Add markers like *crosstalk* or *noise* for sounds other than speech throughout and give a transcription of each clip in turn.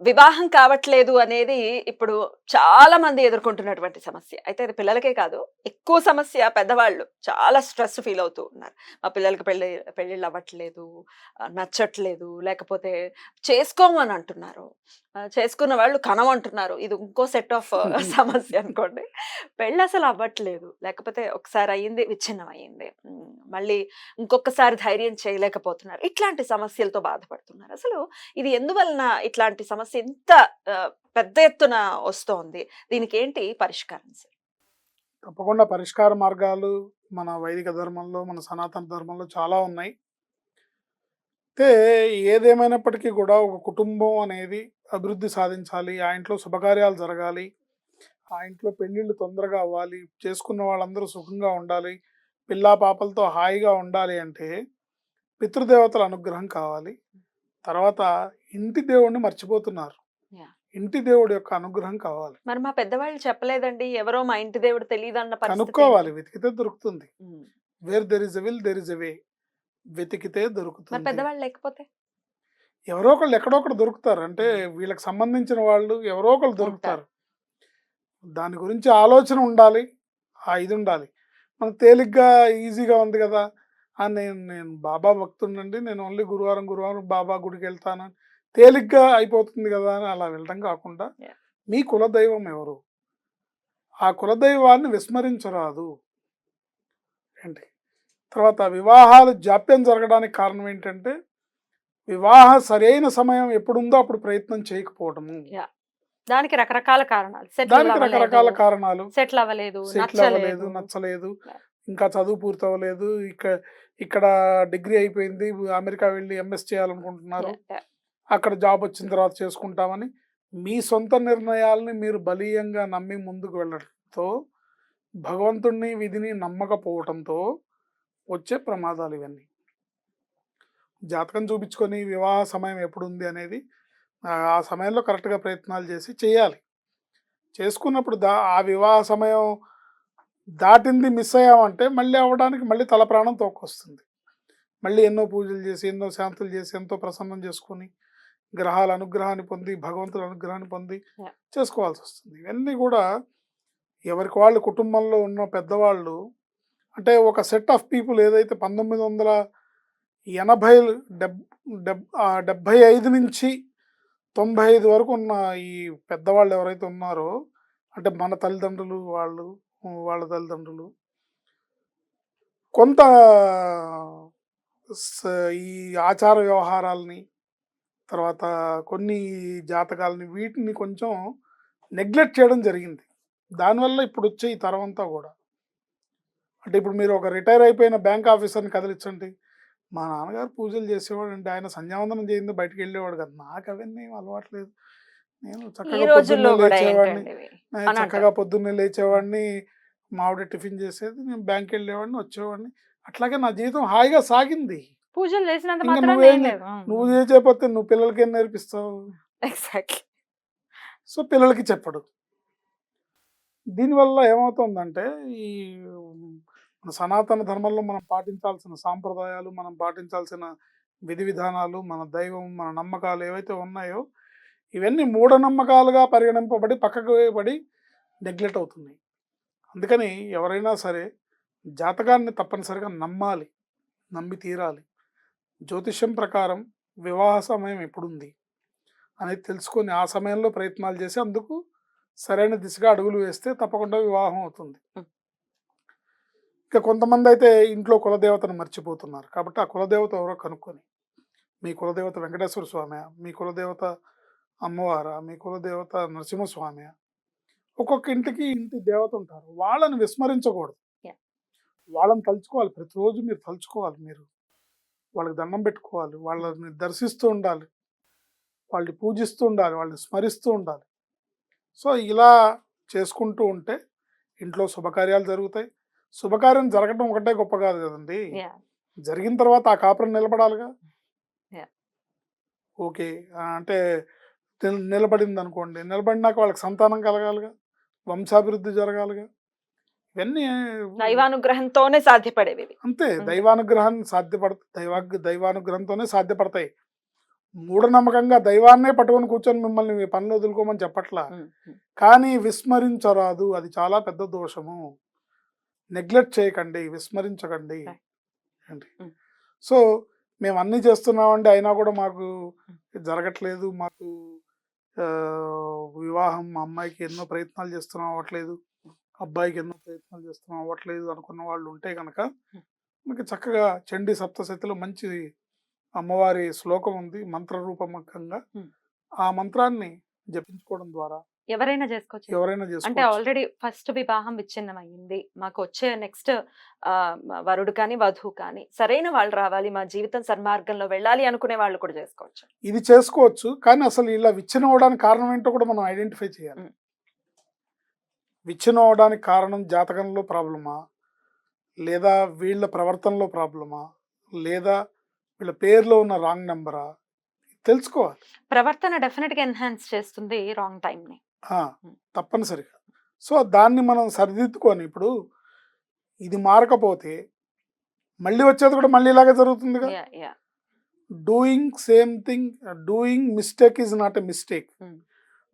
వివాహం కావట్లేదు అనేది ఇప్పుడు చాలా మంది ఎదుర్కొంటున్నటువంటి సమస్య. అయితే అది పిల్లలకే కాదు ఎక్కువ సమస్య పెద్దవాళ్ళు చాలా స్ట్రెస్ ఫీల్ అవుతూ ఉన్నారు. మా పిల్లలకి పెళ్ళి పెళ్ళిళ్ళు అవ్వట్లేదు నచ్చట్లేదు లేకపోతే చేసుకోమని అంటున్నారు. చేసుకున్న వాళ్ళు కనమంటున్నారు ఇది ఇంకో సెట్ ఆఫ్ *laughs* సమస్య అనుకోండి. పెళ్ళి అసలు అవ్వట్లేదు. లేకపోతే ఒకసారి అయ్యింది విచ్ఛిన్నం అయ్యింది. మళ్ళీ ఇంకొకసారి ధైర్యం చేయలేకపోతున్నారు. ఇట్లాంటి సమస్యలతో బాధపడుతున్నారు. అసలు ఇది ఎందువలన ఇట్లాంటి సమస్య ఇంత పెద్ద ఎత్తున వస్తోంది? దీనికి ఏంటి పరిష్కారం సార్ తప్పకుండా పరిష్కార మార్గాలు మన వైదిక ధర్మంలో మన సనాతన ధర్మంలో చాలా ఉన్నాయి. అయితే ఏదేమైనప్పటికీ కూడా ఒక కుటుంబం అనేది అభివృద్ధి సాధించాలి. ఆ ఇంట్లో శుభకార్యాలు జరగాలి. ఆ ఇంట్లో పెళ్ళిళ్ళు తొందరగా అవ్వాలి. చేసుకున్న వాళ్ళందరూ సుఖంగా ఉండాలి. పిల్లా పాపలతో హాయిగా ఉండాలి అంటే పితృదేవతల అనుగ్రహం కావాలి. తర్వాత ఇంటి దేవుడిని మర్చిపోతున్నారు. ఇంటి దేవుడి యొక్క అనుగ్రహం కావాలి. మరి మా పెద్దవాళ్ళు చెప్పలేదండి. ఎవరో మా ఇంటి దేవుడు తెలియదు అన్న కనుక్కోవాలి. వెతికితే దొరుకుతుంది. Where there is will there is way వెతికితే దొరుకుతుంది పెద్దవాళ్ళు లేకపోతే? ఎవరో ఒకళ్ళు ఎక్కడో ఒకరు దొరుకుతారు. అంటే వీళ్ళకి సంబంధించిన వాళ్ళు ఎవరో ఒకళ్ళు దొరుకుతారు. దాని గురించి ఆలోచన ఉండాలి. ఆ ఇది ఉండాలి. మనకు తేలిగ్గా ఈజీగా ఉంది కదా నేను నేను బాబా భక్తుండండి. నేను ఓన్లీ గురువారం గురువారం బాబా గుడికి వెళ్తాను. తేలిగ్గా అయిపోతుంది కదా అని అలా వెళ్ళడం కాకుండా. మీ కులదైవం ఎవరు? ఆ కులదైవాన్ని విస్మరించరాదు. ఏంటి? తర్వాత వివాహాలు జాప్యం జరగడానికి కారణం ఏంటంటే వివాహ సరైన సమయం ఎప్పుడుందో అప్పుడు ప్రయత్నం చేయకపోవటము దానికి రకరకాల కారణాలు. దానికి రకరకాల కారణాలు. సెటిల్ అవ్వలేదు సెటిల్ అవ్వలేదు నచ్చలేదు. ఇంకా చదువు పూర్తి అవ్వలేదు ఇక్కడ ఇక్కడ డిగ్రీ అయిపోయింది. అమెరికా వెళ్ళి ఎంఎస్ చేయాలనుకుంటున్నారు. అక్కడ జాబ్ వచ్చిన తర్వాత చేసుకుంటామని మీ సొంత నిర్ణయాల్ని మీరు బలీయంగా నమ్మి ముందుకు వెళ్ళడంతో భగవంతుణ్ణి విధిని నమ్మకపోవటంతో వచ్చే ప్రమాదాలు ఇవన్నీ. జాతకం చూపించుకొని వివాహ సమయం ఎప్పుడు ఉంది అనేది ఆ సమయంలో కరెక్ట్గా ప్రయత్నాలు చేసి చేయాలి. చేసుకున్నప్పుడు దా ఆ వివాహ సమయం దాటింది మిస్ అయ్యామంటే మళ్ళీ అవ్వడానికి మళ్ళీ తల ప్రాణం తోకొస్తుంది మళ్ళీ ఎన్నో పూజలు చేసి ఎన్నో శాంతులు చేసి ఎంతో ప్రసన్నం చేసుకొని గ్రహాల అనుగ్రహాన్ని పొంది భగవంతుల అనుగ్రహాన్ని పొంది. చేసుకోవాల్సి వస్తుంది ఇవన్నీ కూడా ఎవరికి వాళ్ళు కుటుంబంలో ఉన్న పెద్దవాళ్ళు అంటే ఒక సెట్ ఆఫ్ పీపుల్ ఏదైతే పంతొమ్మిది వందల ఎనభై డెబ్ డెబ్ ఆ, డెబ్భై ఐదు నుంచి తొంభై ఐదు వరకు ఉన్న ఈ పెద్దవాళ్ళు ఎవరైతే ఉన్నారో అంటే మన తల్లిదండ్రులు వాళ్ళు వాళ్ళ తల్లిదండ్రులు కొంత స- ఈ ఆచార వ్యవహారాలని తర్వాత కొన్ని జాతకాలని వీటిని కొంచెం నెగ్లెక్ట్ చేయడం జరిగింది. దానివల్ల ఇప్పుడు వచ్చే ఈ తరం అంతా కూడా. అంటే ఇప్పుడు మీరు ఒక రిటైర్ అయిపోయిన బ్యాంక్ ఆఫీసర్ని కదిలించండి. మా నాన్నగారు పూజలు చేసేవాడు అంటే ఆయన సంధ్యావందనం చేయింది బయటికి వెళ్ళేవాడు కదా. నాకు అవన్నీ అలవాట్లేదు నేను చక్కగా పొద్దున్నే లేచేవాడిని. చక్కగా పొద్దున్నే లేచేవాడిని. మావిడ టిఫిన్ చేసేది. నేను బ్యాంక్ వెళ్ళేవాడిని వచ్చేవాడిని. అట్లాగే నా జీవితం హాయిగా సాగింది. పూజలు చేసినంత నువ్వేం చేసేపోతే నువ్వు పిల్లలకి ఏం నేర్పిస్తావు? ఎగ్జాక్ట్లీ. సో పిల్లలకి చెప్పడు. దీనివల్ల ఏమవుతుందంటే ఈ మన సనాతన ధర్మంలో మనం పాటించాల్సిన సాంప్రదాయాలు మనం పాటించాల్సిన విధి విధానాలు మన దైవం మన నమ్మకాలు ఏవైతే ఉన్నాయో ఇవన్నీ మూఢనమ్మకాలుగా పరిగణింపబడి పక్కకు వేయబడి నెగ్లెక్ట్ అవుతున్నాయి. అందుకని ఎవరైనా సరే జాతకాన్ని తప్పనిసరిగా నమ్మాలి నమ్మి తీరాలి. జ్యోతిష్యం ప్రకారం వివాహ సమయం ఎప్పుడుంది అనేది తెలుసుకొని ఆ సమయంలో ప్రయత్నాలు చేసి అందుకు సరైన దిశగా అడుగులు వేస్తే తప్పకుండా వివాహం అవుతుంది. ఇక కొంతమంది అయితే ఇంట్లో కులదేవతను మర్చిపోతున్నారు. కాబట్టి ఆ కులదేవత ఎవరో కనుక్కొని మీ కులదేవత వెంకటేశ్వర స్వామి మీ కులదేవత అమ్మవారా మీ కులదేవత నరసింహస్వామి ఒక్కొక్క ఇంటికి ఇంటి దేవత ఉంటారు. వాళ్ళని విస్మరించకూడదు. వాళ్ళని తలుచుకోవాలి. ప్రతిరోజు మీరు తలుచుకోవాలి. మీరు వాళ్ళకి దండం పెట్టుకోవాలి. వాళ్ళని దర్శిస్తూ ఉండాలి. వాళ్ళని పూజిస్తూ ఉండాలి. వాళ్ళని స్మరిస్తూ ఉండాలి. సో ఇలా చేసుకుంటూ ఉంటే ఇంట్లో శుభకార్యాలు జరుగుతాయి. శుభకార్యం జరగడం ఒకటే గొప్ప కాదు కదండి. జరిగిన తర్వాత ఆ కాపురం నిలబడాలిగా. ఓకే. అంటే నిల- నిలబడింది అనుకోండి నిలబడినాక వాళ్ళకి సంతానం కలగాలిగా? వంశాభివృద్ధి జరగాలిగా? ఇవన్నీ దైవానుగ్రహంతోనే సాధ్యపడేవి. అంతే. దైవానుగ్రహాన్ని సాధ్యపడ దైవా దైవానుగ్రహంతోనే సాధ్యపడతాయి. మూఢనమ్మకంగా దైవాన్నే పట్టుకొని కూర్చొని మిమ్మల్ని మీ పనులు వదులుకోమని చెప్పట్లా. కానీ విస్మరించరాదు. అది చాలా పెద్ద దోషము. నెగ్లెక్ట్ చేయకండి విస్మరించకండి. Mm. సో మేము అన్నీ చేస్తున్నామండి. అయినా కూడా మాకు జరగట్లేదు. మాకు వివాహం మా అమ్మాయికి ఎన్నో ప్రయత్నాలు చేస్తున్నాం అవ్వట్లేదు. అబ్బాయికి ఎన్నో ప్రయత్నాలు చేస్తున్నాం అవ్వట్లేదు అనుకున్న వాళ్ళు ఉంటే కనుక. మనకి చక్కగా చండీ సప్తశతిలో మంచి అమ్మవారి శ్లోకం ఉంది మంత్ర రూపముఖంగా Hmm. ఆ మంత్రాన్ని జపించుకోవడం ద్వారా ఎవరైనా చేసుకోవచ్చు. ఎవరైనా అంటే ఆల్రెడీ ఫస్ట్ వివాహం విచ్ఛిన్నం అయ్యింది మాకు వచ్చే నెక్స్ట్ వరుడు కానీ వధువు కానీ సరైన వాళ్ళు రావాలి. మా జీవితం సన్మార్గంలో వెళ్ళాలి అనుకునే వాళ్ళు కూడా చేసుకోవచ్చు. ఇది చేసుకోవచ్చు. కానీ అసలు ఇలా విచ్ఛిన్నం అవడానికి కారణం ఏంటో కూడా మనం ఐడెంటిఫై చేయాలి. విచ్ఛిన్నం అవడానికి కారణం జాతకంలో ప్రాబ్లమా? లేదా వీళ్ళ ప్రవర్తనలో ప్రాబ్లమా? లేదా వీళ్ళ పేరులో ఉన్న రాంగ్ నెంబరా? తెలుసుకోవాలి. ప్రవర్తన డెఫినెట్గా ఎన్హాన్స్ చేస్తుంది రాంగ్ టైం ని ఆ, తప్పనిసరిగా. సో దాన్ని మనం సరిదిద్దుకొని ఇప్పుడు ఇది మారకపోతే మళ్ళీ వచ్చేది కూడా మళ్ళీ ఇలాగే Yeah, yeah. Doing same thing doing mistake is not a mistake.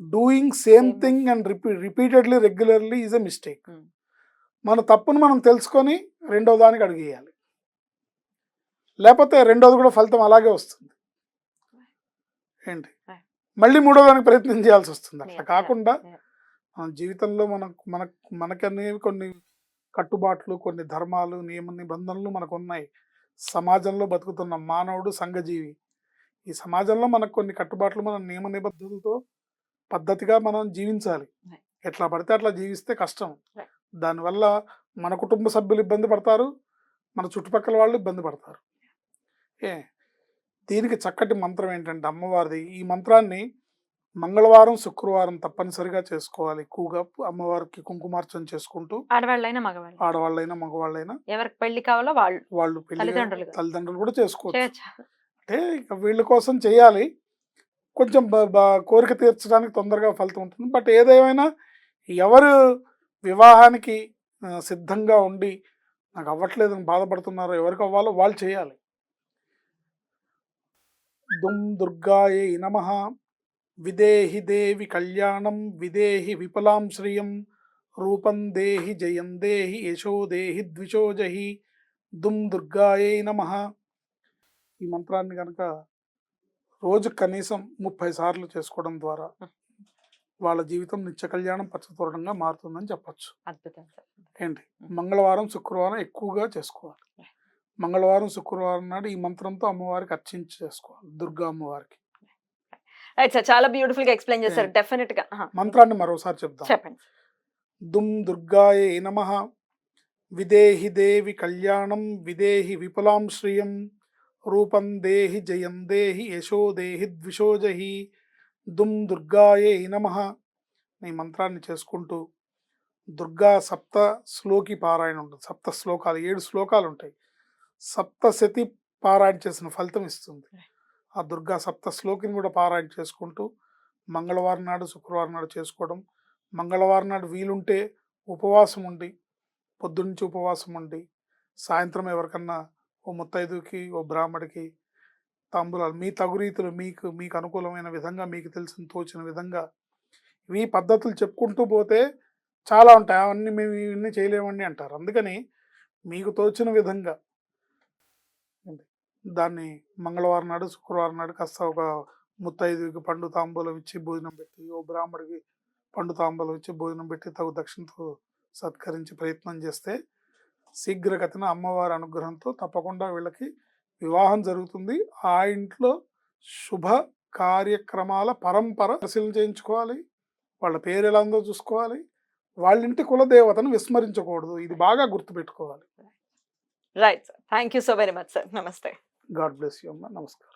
Doing same. Thing and repeat repeatedly regularly is a mistake. మన తప్పును మనం తెలుసుకొని రెండో దానికి అడిగేయాలి. లేకపోతే రెండోది కూడా ఫలితం అలాగే వస్తుంది. ఏంటి. మళ్ళీ మూడో దానికి ప్రయత్నం చేయాల్సి వస్తుంది. అట్లా కాకుండా జీవితంలో మనకు మనకు మనకనేవి కొన్ని కట్టుబాట్లు కొన్ని ధర్మాలు నియమ నిబంధనలు మనకు ఉన్నాయి సమాజంలో బతుకుతున్న మానవుడు సంఘజీవి. ఈ సమాజంలో మనకు కొన్ని కట్టుబాట్లు మన నియమ నిబద్ధతలతో పద్ధతిగా మనం జీవించాలి. ఎట్లా పడితే అట్లా జీవిస్తే కష్టం. దానివల్ల మన కుటుంబ సభ్యులు ఇబ్బంది పడతారు. మన చుట్టుపక్కల వాళ్ళు ఇబ్బంది పడతారు. ఏ దీనికి చక్కటి మంత్రం ఏంటంటే అమ్మవారిది. ఈ మంత్రాన్ని మంగళవారం శుక్రవారం తప్పనిసరిగా చేసుకోవాలి. ఎక్కువగా అమ్మవారికి కుంకుమార్చన చేసుకుంటూ ఆడవాళ్ళైనా మగవాళ్ళు. ఆడవాళ్ళైనా మగవాళ్ళైనా ఎవరికి పెళ్ళి కావాలో వాళ్ళు. వాళ్ళు పెళ్ళి తల్లిదండ్రులుగా. తల్లిదండ్రులు కూడా చేసుకోవచ్చు. అంటే ఇక వీళ్ళ కోసం చేయాలి. కొంచెం కోరిక తీర్చడానికి తొందరగా ఫలితం ఉంటుంది. బట్ ఏదేమైనా ఎవరు వివాహానికి సిద్ధంగా ఉండి నాకు అవ్వట్లేదని బాధపడుతున్నారో ఎవరికి అవ్వాలో వాళ్ళు చేయాలి. దుమ్ దుర్గాయే నమ. విదేహి దేవి కళ్యాణం విదేహి విపులాం శ్రియం రూపం దేహి జయం దేహి యశో దేహి ద్విషోజహి దుమ్ దుర్గాయే నమ. ఈ మంత్రాన్ని కనుక రోజు కనీసం ముప్పై సార్లు చేసుకోవడం ద్వారా వాళ్ళ జీవితం నిత్య కళ్యాణం పచ్చతోరణంగా మారుతుందని చెప్పొచ్చు. ఏంటి? మంగళవారం శుక్రవారం ఎక్కువగా చేసుకోవాలి. మంగళవారం శుక్రవారం నాడు ఈ మంత్రంతో అమ్మవారికి అర్చించి చేసుకోవాలి. దుర్గా అమ్మవారికి. రైట్ సార్ చాలా బ్యూటిఫుల్గా ఎక్స్ప్లెయిన్ చేశారు. డెఫినెట్గా మంత్రాన్ని మరోసారి చెప్దాం. చెప్పండి. దుమ్ దుర్గాయే నమ. విదేహి దేవి కళ్యాణం విదేహి విపులాం శ్రియం. రూపం దేహి జయం దేహి యశో దేహి ద్విషోజహి దుమ్ దుర్గాయే నమ. ఈ మంత్రాన్ని చేసుకుంటూ దుర్గా సప్త శ్లోకి పారాయణ ఉంటుంది. సప్త శ్లోకాలు ఏడు శ్లోకాలు ఉంటాయి. సప్తశతి పారాయణ చేసిన ఫలితం ఇస్తుంది. ఆ దుర్గా సప్త శ్లోకిని కూడా పారాయణ చేసుకుంటూ మంగళవారం నాడు శుక్రవారం నాడు చేసుకోవడం మంగళవారం నాడు వీలుంటే ఉపవాసం ఉండి పొద్దున్నుంచి ఉపవాసం ఉండి సాయంత్రం ఎవరికన్నా ఓ ముత్తైదుకి ఓ బ్రాహ్మడికి తాంబూలాలు మీ తగురీతులు మీకు మీకు అనుకూలమైన విధంగా మీకు తెలిసిన తోచిన విధంగా ఇవి పద్ధతులు చెప్పుకుంటూ పోతే చాలా ఉంటాయి. అవన్నీ మేము ఇవన్నీ చేయలేమండి అంటారు. అందుకని మీకు తోచిన విధంగా దాన్ని మంగళవారం నాడు శుక్రవారం నాడు కాస్త ఒక ముత్తైదుకి పండు తాంబూలం ఇచ్చి భోజనం పెట్టి ఓ బ్రాహ్మడికి పండు తాంబూలం ఇచ్చి భోజనం పెట్టి తగు దక్షిణతో సత్కరించి ప్రయత్నం చేస్తే శీఘ్రగతిన అమ్మవారి అనుగ్రహంతో తప్పకుండా వీళ్ళకి వివాహం జరుగుతుంది. ఆ ఇంట్లో శుభ కార్యక్రమాల పరంపర పరిశీలన చేయించుకోవాలి. వాళ్ళ పేరు ఎలా ఉందో చూసుకోవాలి. వాళ్ళ ఇంటి కులదేవతను విస్మరించకూడదు. ఇది బాగా గుర్తుపెట్టుకోవాలి. Right sir thank you so very much sir నమస్తే గాడ్ బ్లెస్ యూ అమ్మ నమస్కారం